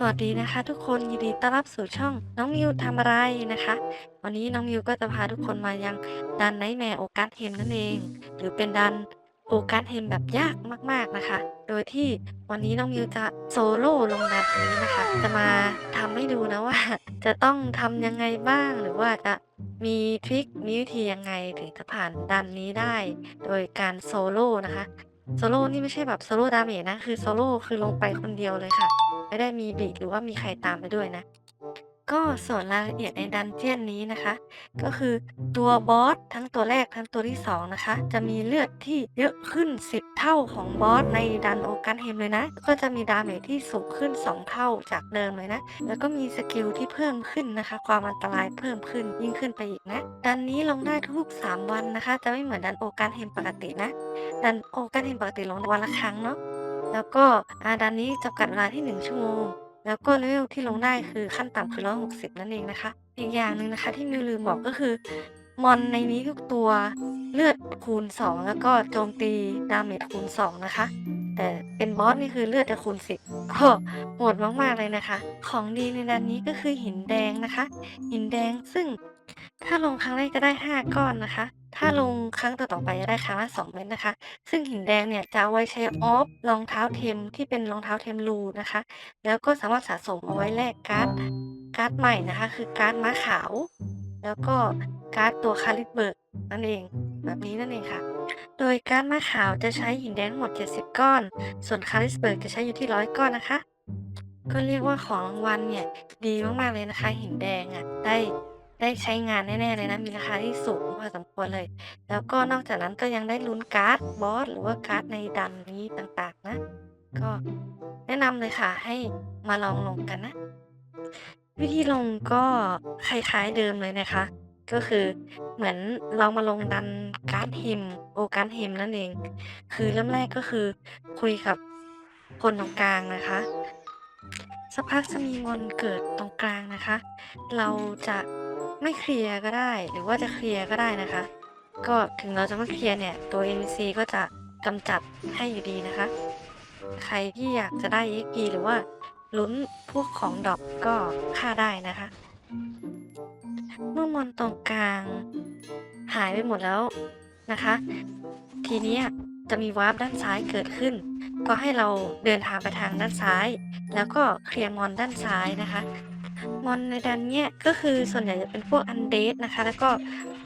สวัสดีนะคะ ทุกคนยินดีต้อนรับสู่ช่องน้องมิวทำอะไรนะคะ วันนี้น้องมิวก็จะพาทุกคนมายังดันไนแมร์โอกาสเฮมนั่นเอง หรือเป็นดันโอกาสเฮมแบบยากมากๆนะคะ โดยที่วันนี้น้องมิวจะโซโล่ลงดันนี้นะคะ จะมาทำให้ดูนะว่า จะต้องทำยังไงบ้างหรือว่าจะมีทริคมีวิธียังไงถึงจะผ่านดันนี้ได้ โดยการโซโล่นะคะ โซโล่นี่ไม่ใช่แบบโซโล่ดาเมจนะ คือโซโล่คือลงไปคนเดียวเลยค่ะ ไม่ได้มีบีดหรือว่ามีใครตามไปด้วยนะ ก็ส่วนรายละเอียดในดันเจียนนี้นะคะ ก็คือตัวบอสทั้งตัวแรกทั้งตัวที่สองนะคะ จะมีเลือดที่เยอะขึ้น 10 เท่าของบอสในดันโอกันเฮมเลยนะ ก็จะมีดาเมจที่สูงขึ้น 2 เท่าจากเดิมเลยนะ แล้วก็มีสกิลที่เพิ่มขึ้นนะคะ ความอันตรายเพิ่มขึ้นยิ่งขึ้นไปอีกนะ ดันนี้ลงได้ทุก 3 วันนะคะ จะไม่เหมือนดันโอกันเฮมปกตินะ ดันโอกันเฮมปกติลงวันละครั้งเนาะแล้วก็อาดันนี้จำกัดเวลาที่ 1 ชั่วโมง แล้วก็เลเวลที่ลงได้คือขั้นต่ำคือ 160 นั่นเองนะคะ อีกอย่างหนึ่งนะคะที่มิวลืมบอกก็คือ มอนในนี้ทุกตัวเลือดคูณ 2 แล้วก็โจมตีดาเมจคูณ 2 นะคะ แต่เป็นบอสนี่คือเลือดจะคูณ 10ก็โหดมากๆเลยนะคะ ของดีในดันนี้ก็คือหินแดงนะคะ หินแดงซึ่ง ถ้าลงครั้งแรกจะได้ 5 ก้อนนะคะ ถ้าลงครั้งต่อๆไปจะได้ครั้งละ2เม็ดนะคะ ซึ่งหินแดงเนี่ยจะเอาไว้ใช้ออฟรองเท้าเทมที่เป็นรองเท้าเทมรูนะคะ แล้วก็สามารถสะสมเอาไว้แลกการ์ดการ์ดใหม่นะคะ คือการ์ดม้าขาว แล้วก็การ์ดตัวคาลิสเบิร์กนั่นเอง แบบนี้นั่นเองค่ะ โดยการ์ดม้าขาวจะใช้หินแดงหมด 70 ก้อน ส่วนคาลิสเบิร์กจะใช้อยู่ที่ 100 ก้อนนะคะ ก็เรียกว่าของรางวัลเนี่ยดีมากๆเลยนะคะ หินแดงอะ่ะได้ ได้ใช้งานแน่ๆเลยนะ มีราคาที่สูงพอสมควรเลย แล้วก็นอกจากนั้นก็ยังได้ลุ้นการ์ดบอสหรือว่าการ์ดในดันนี้ต่างๆนะ ก็แนะนำเลยค่ะให้มาลองลงกันนะ วิธีลงก็คล้ายๆเดิมเลยนะคะ ก็คือเหมือนเรามาลงดันการ์ดฮิมโอการ์ดฮิมนั่นเอง คือเริ่มแรกก็คือคุยกับคนตรงกลางนะคะสักพักจะมีมนเกิดตรงกลางนะคะ เราจะ ไม่เคลียร์ก็ได้ หรือว่าจะเคลียร์ก็ได้นะคะ ก็ถึงเราจะไม่เคลียร์เนี่ย ตัว NPC ก็จะกำจัดให้อยู่ดีนะคะ ใครที่อยากจะได้ XP หรือว่าลุ้นพวกของดรอปก็ฆ่าได้นะคะ เมื่อมอนตรงกลาง หายไปหมดแล้วนะคะ ทีนี้จะมีวาร์ปด้านซ้ายเกิดขึ้น ก็ให้เราเดินทางไปทางด้านซ้าย แล้วก็เคลียร์มอนด้านซ้ายนะคะ มอนในดันเนี้ยก็คือส่วนใหญ่จะเป็นพวกอันเดสนะคะ แล้วก็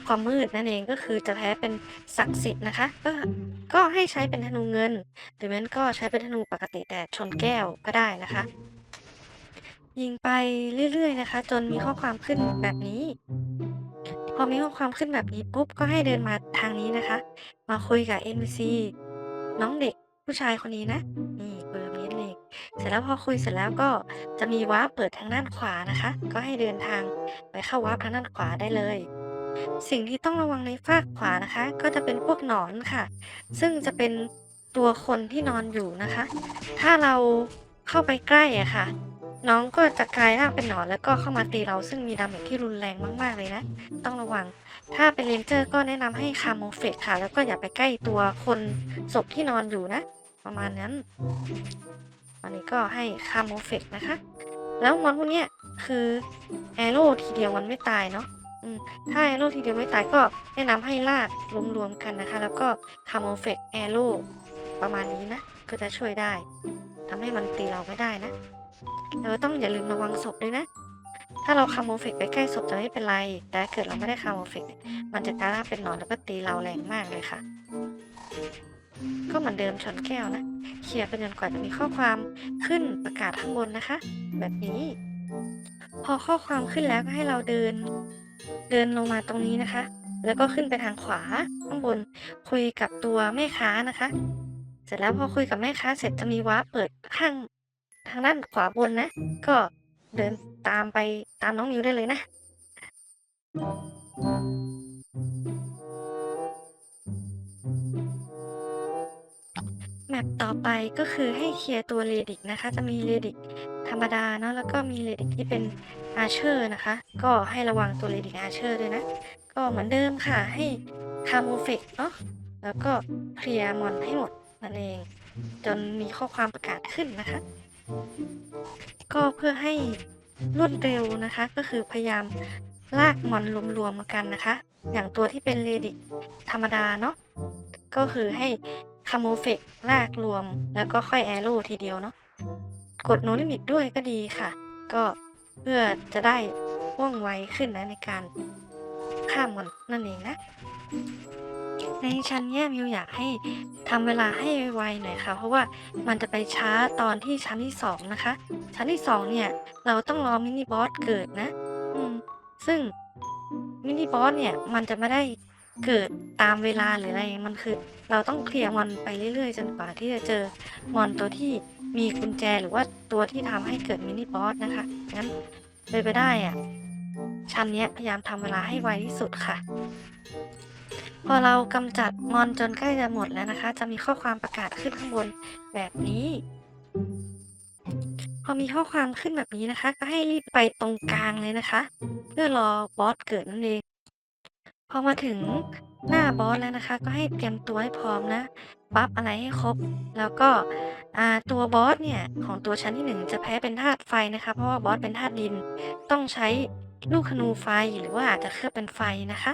ความมืดนั่นเองก็คือจะแพ้เป็นศักดิ์สิทธิ์นะคะ ก็ก็ให้ใช้เป็นธนูเงิน หรือแม้นก็ใช้เป็นธนูปกติแต่ชนแก้วก็ได้นะคะ ยิงไปเรื่อยๆนะคะ จนมีข้อความขึ้นแบบนี้ พอมีข้อความขึ้นแบบนี้ปุ๊บก็ให้เดินมาทางนี้นะคะ มาคุยกับ NPC น้องเด็กผู้ชายคนนี้นะนี่ สร็จแล้วพอคุยเสร็จแล้วก็จะมีวาร์ปเปิดทางด้านขวานะคะ ก็ให้เดินทางไปเข้าวาร์ปทางด้านขวาได้เลย สิ่งที่ต้องระวังในฝากขวานะคะ ก็จะเป็นพวกหนอนค่ะ ซึ่งจะเป็นตัวคนที่นอนอยู่นะคะ ถ้าเราเข้าไปใกล้อะค่ะ น้องก็จะกลายร่างเป็นหนอนแล้วก็เข้ามาตีเราซึ่งมีดาเมจที่รุนแรงมากๆเลยนะ ต้องระวัง ถ้าเป็นเลนเจอร์ก็แนะนำให้คาโมเฟกค่ะ แล้วก็อย่าไปใกล้ตัวคนศพที่นอนอยู่นะ ประมาณนั้น วันนี้ก็ให้คาโมเฟกนะคะ แล้วมอนพวกเนี้ยคือแอโร่ทีเดียวมันไม่ตายเนาะอืมถ้าแอโร่ทีเดียวไม่ตายก็แนะนำให้ลากรวมๆกันนะคะ แล้วก็คาโมเฟกแอโร่ประมาณนี้นะ ก็จะช่วยได้ทำให้มันตีเราไม่ได้นะแล้วก็ต้องอย่าลืมระวังศพด้วยนะ ถ้าเราคาโมเฟกไปใกล้ศพจะไม่เป็นไร แต่เกิดเราไม่ได้คาโมเฟกมันจะกลายร่าเป็นหนอนแล้วก็ตีเราแรงมากเลยค่ะ ก็เหมือนเดิมชนแก้วนะเคลียร์ไปจนกว่าจะมีข้อความขึ้นประกาศข้างบนนะคะ แบบนี้ พอข้อความขึ้นแล้วก็ให้เราเดิน เดินลงมาตรงนี้นะคะ แล้วก็ขึ้นไปทางขวาข้างบนคุยกับตัวแม่ค้านะคะ เสร็จแล้วพอคุยกับแม่ค้า เสร็จจะมีวาร์ปเปิดข้างทางด้านขวาบนนะ ก็เดินตามไปตามน้องมิวได้เลยนะ แมปต่อไปก็คือให้เคลียร์ตัวเรดิกนะคะ จะมีเรดิกธรรมดาเนาะแล้วก็มีเรดิกที่เป็นอาเชอร์นะคะ ก็ให้ระวังตัวเรดิกอาเชอร์ด้วยนะ ก็เหมือนเดิมค่ะให้คาโมเฟกเนาะแล้วก็เคลียร์มอนให้หมดนั่นเอง จนมีข้อความประกาศขึ้นนะคะ ก็เพื่อให้รวดเร็วนะคะ ก็คือพยายามลากมอนรวมๆกันนะคะ อย่างตัวที่เป็นเรดิกธรรมดาเนาะก็คือให้ คาโมเฟกลากรวม แล้วก็ค่อยแอโร่ทีเดียวเนาะกดโนลิมิตด้วยก็ดีค่ะ ก็เพื่อจะได้ว่องไวขึ้นนะในการฆ่ามมอนนั่นเองนะ ในชั้นเนี้ยมิวอยากให้ทำเวลาให้ไวหน่อยค่ะ เพราะว่ามันจะไปช้าตอนที่ชั้นที่สองนะคะ ชั้นที่สองเนี่ย เราต้องรอมินิบอสเกิดนะ อืม ซึ่งมินิบอสเนี่ยมันจะไม่ได้ เกิดตามเวลาหรืออะไรมันคือ เราต้องเคลียร์มอนไปเรื่อยๆ จนกว่าที่จะเจอมอนตัวที่มีกุญแจหรือว่าตัวที่ทำให้เกิดมินิบอสนะคะงั้นเลยไปได้อะชั้นเนี้ยพยายามทำเวลาให้ไวที่สุดค่ะ พอเรากำจัดมอนจนใกล้จะหมดแล้วนะคะ จะมีข้อความประกาศขึ้นข้างบนแบบนี้พอมีข้อความขึ้นแบบนี้นะคะ ก็ให้รีบไปตรงกลางเลยนะคะ เพื่อรอบอสเกิดนั่นเอง พอมาถึงหน้าบอสแล้วนะคะ ก็ให้เตรียมตัวให้พร้อมนะบัฟอะไรให้ครบ แล้วก็ตัวบอสเนี่ย ของตัวชั้นที่หนึ่งจะแพ้เป็นธาตุไฟนะคะ เพราะว่าบอสเป็นธาตุดิน ต้องใช้ลูกธนูไฟหรือว่าอาจจะเคลือบเป็นไฟนะคะ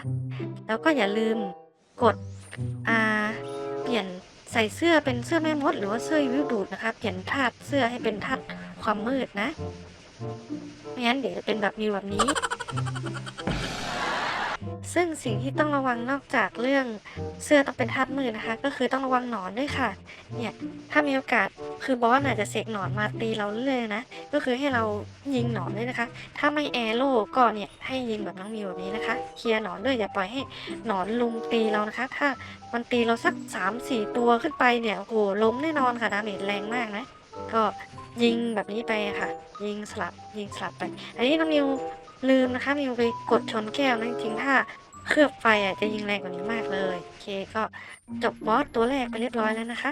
แล้วก็อย่าลืมกดเปลี่ยนใส่เสื้อเป็นเสื้อแม่มด หรือว่าเสื้อวิวดูดนะคะ เปลี่ยนธาตุเสื้อให้เป็นธาตุความมืดนะไม่งั้นเดี๋ยวจะเป็นแบบมิวแบบนี้ ซึ่งสิ่งที่ต้องระวังนอกจากเรื่องเสื้อต้องเป็นธาตุมืดนะคะ ก็คือต้องระวังหนอนด้วยค่ะ เนี่ยถ้ามีโอกาสคือบอสอาจจะเสกหนอนมาตีเราเรื่อยนะ ก็คือให้เรายิงหนอนด้วยนะคะ ถ้าไม่แอโร่ก็เนี่ยให้ยิงแบบน้องมิวแบบนี้นะคะ เคลียร์หนอนด้วยอย่าปล่อยให้หนอนลุมตีเรานะคะ ถ้ามันตีเราสัก3ามสี่ตัวขึ้นไปเนี่ยโอ้โหล้มแน่นอนค่ะดาเมจแรงมากนะ ก็ยิงแบบนี้ไปค่ะ ยิงสลับยิงสลับไป อันนี้น้องมิว ลืมนะคะมิวไปกดชนแก้วนะจริงๆถ้าเคลือบไฟอะจะยิงแรงกว่านี้มากเลยโอเคก็จบบอสตัวแรกไปเรียบร้อยแล้วนะคะ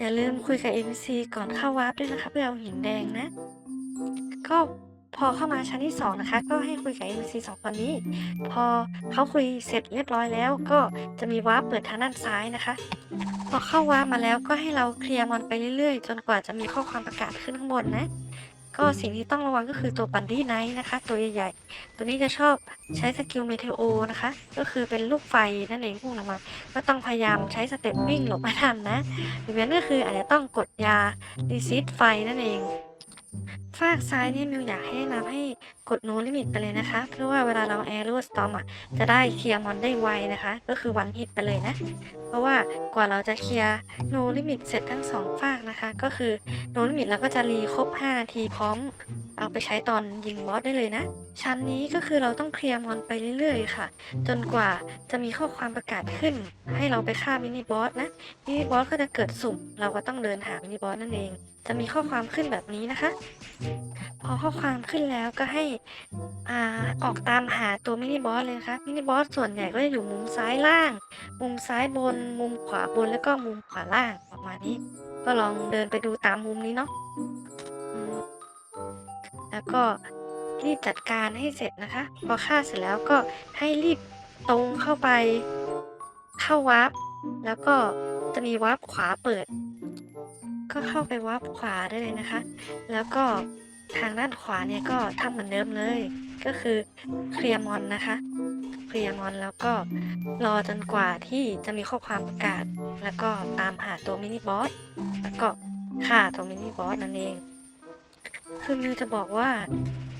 อย่าลืมคุยกับ NPC ก่อนเข้าวาร์ปด้วยนะคะเพื่อเอาหินแดงนะ ก็พอเข้ามาชั้นที่ 2 นะคะ ก็ให้คุยกับ NPC สองคนนี้ พอเขาคุยเสร็จเรียบร้อยแล้ว ก็จะมีวาร์ปเปิดทางด้านซ้ายนะคะ พอเข้าวาร์ปมาแล้วก็ให้เราเคลียร์มอนไปเรื่อยๆ จนกว่าจะมีข้อความประกาศขึ้นข้างบนนะ ก็สิ่งที่ต้องระวังก็คือตัวปันดี้ไนท์นะคะ ตัวใหญ่ๆ ตัวนี้จะชอบใช้สกิลเมเทโอนะคะ ก็คือเป็นลูกไฟนั่นเองพุ่งออกมา ก็ต้องพยายามใช้สเต็ปวิ่งหลบมาทันนะหรือไม่ก็คืออาจจะต้องกดยารีซิตไฟนั่นเอง ฝากซ้ายนี่มิวอยากให้นะนำให้กดโนลิมิตไปเลยนะคะ เพื่อว่าเวลาเราแอร์โรสตอมอะจะได้เคลียร์มอนได้ไวนะคะ ก็คือวันฮิตไปเลยนะ เพราะว่ากว่าเราจะเคลียร์โนลิมิตเสร็จทั้งสองฝากนะคะ ก็คือโนลิมิตเราก็จะรีครบ 5 นาทีพร้อม เอาไปใช้ตอนยิงบอสได้เลยนะ ชั้นนี้ก็คือเราต้องเคลียร์มอนไปเรื่อยๆ ค่ะ จนกว่าจะมีข้อความประกาศขึ้น ให้เราไปฆ่ามินิบอสนะมินิบอสก็จะเกิดสุ่ม เราก็ต้องเดินหามินิบอสนั่นเอง จะมีข้อความขึ้นแบบนี้นะคะ พอข้อความขึ้นแล้วก็ให้อ่าออกตามหาตัวมินิบอสเลยนะคะมินิบอสส่วนใหญ่ก็จะอยู่มุมซ้ายล่าง มุมซ้ายบน มุมขวาบนแล้วก็มุมขวาล่างประมาณนี้ ก็ลองเดินไปดูตามมุมนี้เนาะอืมแล้วก็รีบจัดการให้เสร็จนะคะ พอฆ่าเสร็จแล้วก็ให้รีบตรงเข้าไป เข้าวาร์ปแล้วก็จะมีวาร์ปขวาเปิด ก็เข้าไปวาร์ปขวาได้เลยนะคะ แล้วก็ ทางด้านขวาเนี่ยก็ทำเหมือนเดิมเลย ก็คือเคลียร์มอนนะคะเคลียร์มอนแล้วก็รอจนกว่าที่จะมีข้อความประกาศ แล้วก็ตามหาตัวมินิบอสแล้วก็ฆ่าตัวมินิบอสนั่นเอง คือมิวจะบอกว่า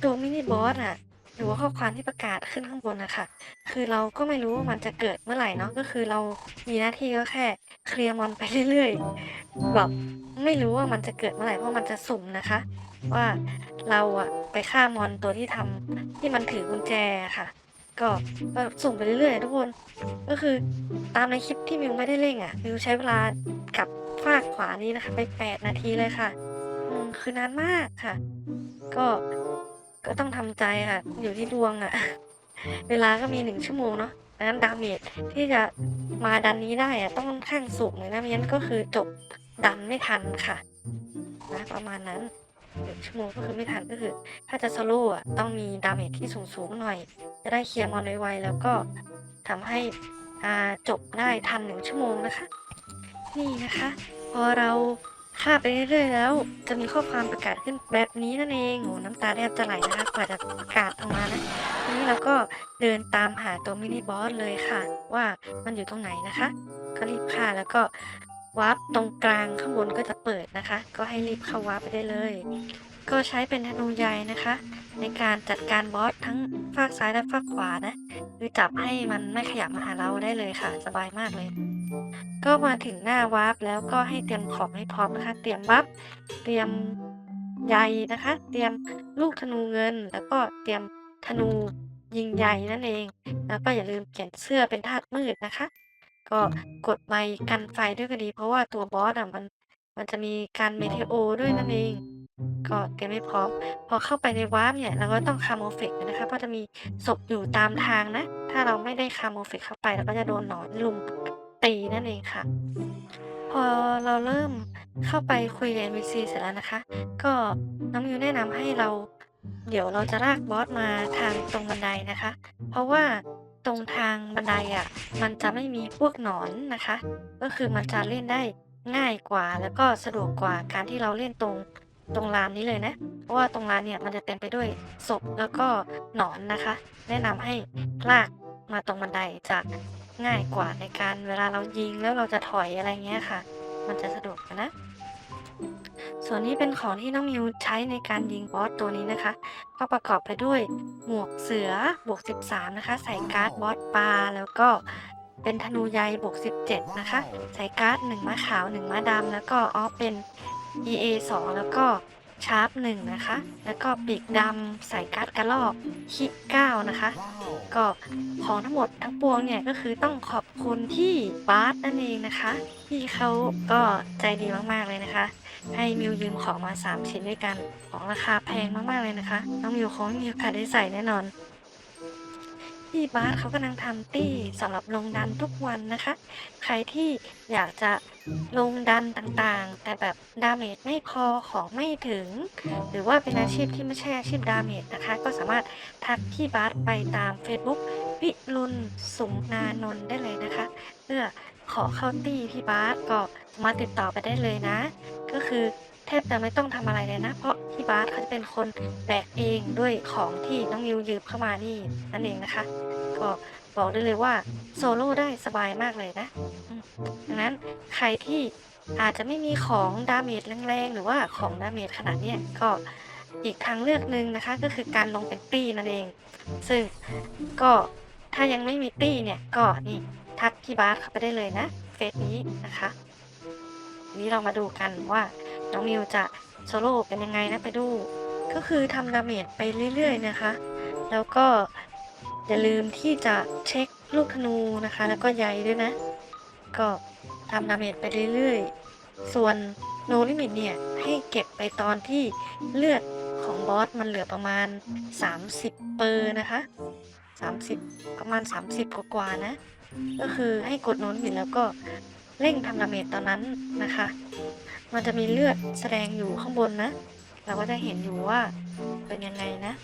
ตัวมินิบอสอะหรือว่าข้อความที่ประกาศขึ้นข้างบนนะคะคือเราก็ไม่รู้ว่ามันจะเกิดเมื่อไหร่เนาะ ก็คือเรามีหน้าที่ก็แค่เคลียร์มอนไปเรื่อยๆ แบบ ไม่รู้ว่ามันจะเกิดเมื่อไหร่เพราะมันจะสุ่มนะคะ ว่าเราอะไปฆ่ามอนตัวที่ทำที่มันถือกุญแจค่ะ ก็ก็สุ่มไปเรื่อยๆทุกคน ก็คือตามในคลิปที่มิวไม่ได้เล่นอะมิวใช้เวลากับฝากขวานี้นะคะ ไปแปดนาทีเลยค่ะอืมคือนานมากค่ะ ก็ก็ต้องทำใจค่ะ อยู่ที่ดวงอะเวลาก็มีหนึ่งชั่วโมงเนาะดังนั้นดาเมจที่จะมาดันนี้ได้อะต้องค่อนข้างสูงเลยนะไม่งั้นก็คือจบ ดันไม่ทันค่ะนะประมาณนั้นหนึ่งชั่วโมงก็คือไม่ทันก็คือ ถ้าจะสโลว์อะต้องมีดาเมจที่สูงสูงๆหน่อย จะได้เคลียร์มอนไวๆแล้วก็ทำให้อ่าจบได้ทันหนึ่งชั่วโมงนะคะ นี่นะคะ พอเราฆ่าไปเรื่อยๆแล้ว จะมีข้อความประกาศขึ้นแบบนี้นั่นเองโหน้ำตาแทบจะไหลนะคะกว่าจะประกาศออกมานะทีนี้เราก็เดินตามหาตัวมินิบอสเลยค่ะ ว่ามันอยู่ตรงไหนนะคะก็รีบฆ่าแล้วก็ วาร์ปตรงกลางข้างบนก็จะเปิดนะคะ ก็ให้รีบเข้าวาร์ปไปได้เลย ก็ใช้เป็นธนูใหญ่นะคะ ในการจัดการบอสทั้งฝากซ้ายและฝากขวานะคือจับให้มันไม่ขยับมาหาเราได้เลยค่ะ สบายมากเลย ก็มาถึงหน้าวาร์ปแล้วก็ให้เตรียมของให้พร้อมนะคะ เตรียมบัฟเตรียมใยนะคะ เตรียมลูกธนูเงิน แล้วก็เตรียมธนูยิงใยนั่นเอง แล้วก็อย่าลืมเปลี่ยนเสื้อเป็นธาตุมืดนะคะ ก็กดไมค์กันไฟด้วยก็ดี เพราะว่าตัวบอสอะมัน มันจะมีการเมเทโอด้วยนั่นเอง ก็เตรียมให้พร้อม พอเข้าไปในวาร์ปเนี่ย เราก็ต้องคาโมเฟกนะคะ เพราะจะมีศพอยู่ตามทางนะ ถ้าเราไม่ได้คาโมเฟกเข้าไปเราก็จะโดนหนอนลุมตีนั่นเองค่ะ พอเราเริ่มเข้าไปคุยกับ NPC เสร็จแล้วนะคะ ก็น้องมิวแนะนำให้เรา เดี๋ยวเราจะลากบอสมาทางตรงบันไดนะคะ เพราะว่า ตรงทางบันไดอะ มันจะไม่มีพวกหนอนนะคะ ก็คือมันจะเล่นได้ง่ายกว่าแล้วก็สะดวกกว่าการที่เราเล่นตรงตรงลานนี้เลยนะ เพราะว่าตรงลานเนี่ยมันจะเต็มไปด้วยศพแล้วก็หนอนนะคะ แนะนำให้ลากมาตรงบันไดจะง่ายกว่าในการเวลาเรายิงแล้วเราจะถอยอะไรเงี้ยค่ะ มันจะสะดวกนะ ส่วนนี้เป็นของที่น้องมิวใช้ในการยิงบอสตัวนี้นะคะ ก็ประกอบไปด้วยหมวกเสือบวก 13 นะคะ ใส่การ์ดบอสปลาแล้วก็เป็นธนูใยบวก 17 นะคะ ใส่การ์ด1ม้าขาว 1ม้าดำแล้วก็ออฟเป็น EA 2 แล้วก็ ชาร์ปหนึ่งนะคะ แล้วก็ปีกดำใส่การ์ดกระลอกคิ9นะคะ ก็ของทั้งหมดทั้งปวงเนี่ยก็คือต้องขอบคุณที่บาสนั่นเองนะคะ ที่เขาก็ใจดีมากๆเลยนะคะ ให้มิวยืมของมา 3 ชิ้นด้วยกัน ของราคาแพงมากๆเลยนะคะ น้องมิวคงไม่มีโอกาสได้ใส่แน่นอน พี่บาสเขากำลังทำตี้สำหรับลงดันทุกวันนะคะ ใครที่อยากจะลงดันต่างๆ แต่แบบดาเมจไม่พอของไม่ถึง หรือว่าเป็นอาชีพที่ไม่ใช่อาชีพดาเมจนะคะ ก็สามารถทักพี่บาสไปตาม Facebook วิรุณสุมนานนท์ได้เลยนะคะ เพื่อขอเข้าตี้พี่บาสก็สามารถติดต่อไปได้เลยนะ ก็คือ แทบจะไม่ต้องทำอะไรเลยนะ เพราะพี่บาสเขาจะเป็นคนแบกเองด้วยของที่น้องมิวยืมเข้ามานี่นั่นเองนะคะ ก็บอกได้เลยว่าโซโล่ได้สบายมากเลยนะดังนั้นใครที่อาจจะไม่มีของดาเมจแรงๆ หรือว่าของดาเมจขนาดนี้ก็อีกทางเลือกหนึ่งนะคะ ก็คือการลงเป็นตี้นั่นเอง ซึ่งก็ถ้ายังไม่มีตี้เนี่ย ก็นี่ทักพี่บาสเข้าไปได้เลยนะเฟซนี้นะคะ นี้เรามาดูกันว่าน้องมิวจะโซโล่เป็นยังไงนะไปดู ก็คือทำดาเมจไปเรื่อยๆนะคะ แล้วก็อย่าลืมที่จะเช็คลูกธนูนะคะ แล้วก็ใยด้วยนะ ก็ทำดาเมจไปเรื่อยๆ ส่วนโนลิมิตเนี่ย ให้เก็บไปตอนที่เลือดของบอสมันเหลือประมาณ 30 เปอร์นะคะ 30 ประมาณ 30 กว่าๆนะ ก็คือให้กดโนลิมิตแล้วก็ เร่งทำดาเมจตอนนั้นนะคะ มันจะมีเลือดแสดงอยู่ข้างบนนะ เราก็จะเห็นอยู่ว่าเป็นยังไงนะ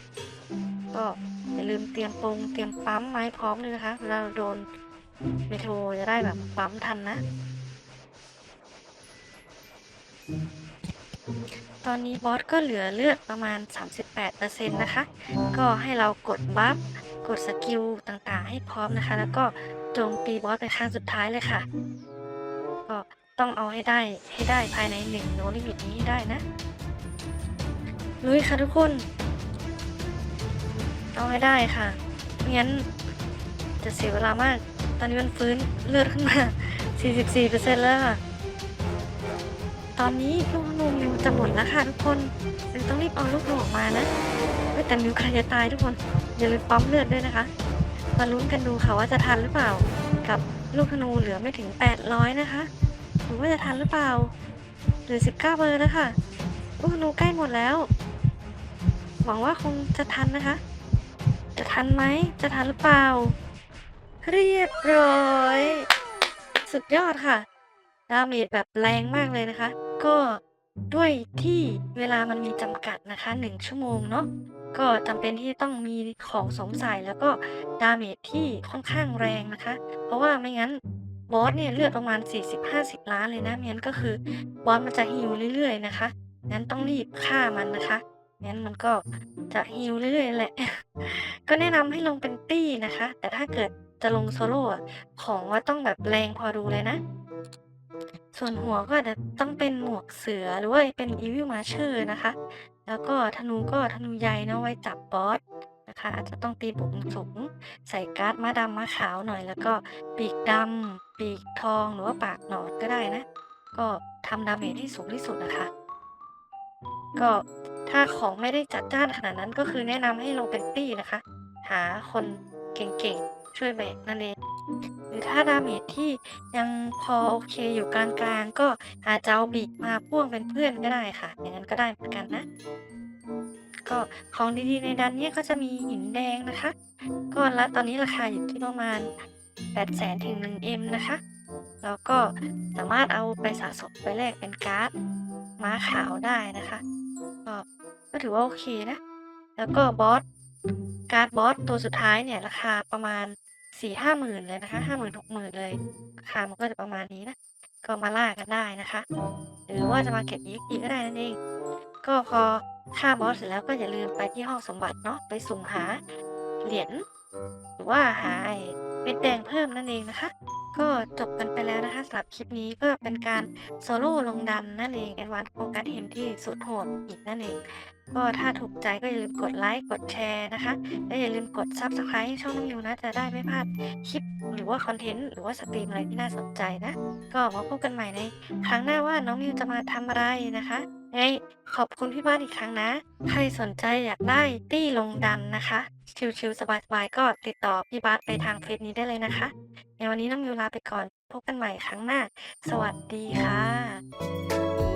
ก็อย่าลืมเตรียมปรุงเตรียมปั๊มไม้พร้อมเลยนะคะเวลาเราโดนเมโทรจะได้แบบปั๊มทันนะ ตอนนี้บอสก็เหลือเลือดประมาณ 38%นะคะ ก็ให้เรากดบัฟกดสกิลต่างๆ ให้พร้อมนะคะ แล้วก็โจมตีบอสในครั้งสุดท้ายเลยค่ะ ก็ต้องเอาให้ได้ให้ได้ภายในหนึ่งโนลิมิตนี้ได้นะลุยค่ะทุกคน เอาให้ได้ค่ะไม่งั้นจะเสียเวลามาก ตอนนี้มันฟื้นเลือดขึ้นมา 44%แล้วค่ะ ตอนนี้ลูกนูมิวจะหมดแล้วค่ะทุกคนมิวต้องรีบเอาลูกนูออกมานะเฮ้ยแต่มิวใครจะตายทุกคน อย่าลืมปั๊มเลือดด้วยนะคะ มาลุ้นกันดูค่ะว่าจะทันหรือเปล่ากับ ลูกธนูเหลือไม่ถึง 800 นะคะหรือว่าจะทันหรือเปล่า เหลือ 19 เบอร์แล้วค่ะลูกธนูใกล้หมดแล้ว หวังว่าคงจะทันนะคะ จะทันไหม จะทันหรือเปล่า เรียบร้อย สุดยอดค่ะ ดาเมจแบบแรงมากเลยนะคะ ก็ด้วยที่เวลามันมีจำกัดนะคะหนึ่งชั่วโมงเนาะ ก็จำเป็นที่ต้องมีของสวมใส่แล้วก็ดาเมจที่ค่อนข้างแรงนะคะ เพราะว่าไม่งั้นบอสเนี่ยเลือดประมาณ 40-50 ล้านเลยนะงั้นก็คือบอสมันจะ heal เรื่อยๆนะคะ งั้นต้องรีบฆ่ามันนะคะ งั้นมันก็จะ heal เรื่อยๆแหละ ก็แนะนำให้ลงเป็นตี้นะคะ แต่ถ้าเกิดจะลงโซโลอะของว่าต้องแบบแรงพอดูเลยนะ ส่วนหัวก็อาจจะต้องเป็นหมวกเสือหรือว่าเป็น Evil Marcher นะคะ แล้วก็ธนูก็ธนูใยเนะไว้จับบอสนะคะอาจจะต้องตีบุกสูง ใส่การ์ดม้าดำม้าขาวหน่อย แล้วก็ปีกดำปีกทองหรือว่าปากหนอนก็ได้นะ ก็ทำดาเมจให้สูงที่สุดอะคะ ก็ถ้าของไม่ได้จัดจ้านขนาดนั้นก็คือแนะนำให้ลงเป็นตี้นะคะ หาคนเก่งๆ ช่วยแบกนั่นเอง หรือถ้าดาเมจที่ยังพอโอเคอยู่กลางๆ ก็อาจจะเอาบีกมาพ่วงเป็นเพื่อนก็ได้ค่ะ อย่างนั้นก็ได้เหมือนกันนะ ก็ของดีๆในดันเนี้ยก็จะมีหินแดงนะคะก้อนละตอนนี้ราคาอยู่ที่ประมาณ800,000ถึง 1M นะคะ แล้วก็สามารถเอาไปสะสมไปแลกเป็นการ์ดม้าขาวได้นะคะ ก็ก็ถือว่าโอเคนะ แล้วก็บอสการ์ดบอสตัวสุดท้ายเนี่ย ราคาประมาณ 4-5หมื่นเลยนะคะ50,000 60,000เลยราคามันก็จะประมาณนี้นะ ก็มาล่ากันได้นะคะ หรือว่าจะมาเก็บ EXP ก็ได้นั่นเอง ก็พอฆ่าบอสเสร็จแล้วก็อย่าลืมไปที่ห้องสมบัติเนาะไปสุ่มหาเหรียญหรือว่าหาไอ้เม็ดแดงเพิ่มนั่นเองนะคะ ก็จบกันไปแล้วนะคะสำหรับคลิปนี้ก็เป็นการโซโล่ลงดันนั่นเอง Advanced Focus Hem ที่สุดโหดอีกนั่นเอง ก็ถ้าถูกใจก็อย่าลืมกดไลค์กดแชร์นะคะ และอย่าลืมกด Subscribe ให้ช่องน้องนิวนะจะได้ไม่พลาดคลิปหรือว่าคอนเทนต์หรือว่าสตรีมอะไรที่น่าสนใจนะ ก็มาพบกันใหม่ในครั้งหน้าว่าน้องนิวจะมาทำอะไรนะคะไงขอบคุณพี่บ้านอีกครั้งนะ ใครสนใจอยากได้ตี้ลงดันนะคะ ชิลๆสบายๆก็ติดต่อพี่บ้าสไปทางเฟซนี้ได้เลยนะคะ ในวันนี้น้องมิวลาไปก่อนพบกันใหม่ครั้งหน้า สวัสดีค่ะ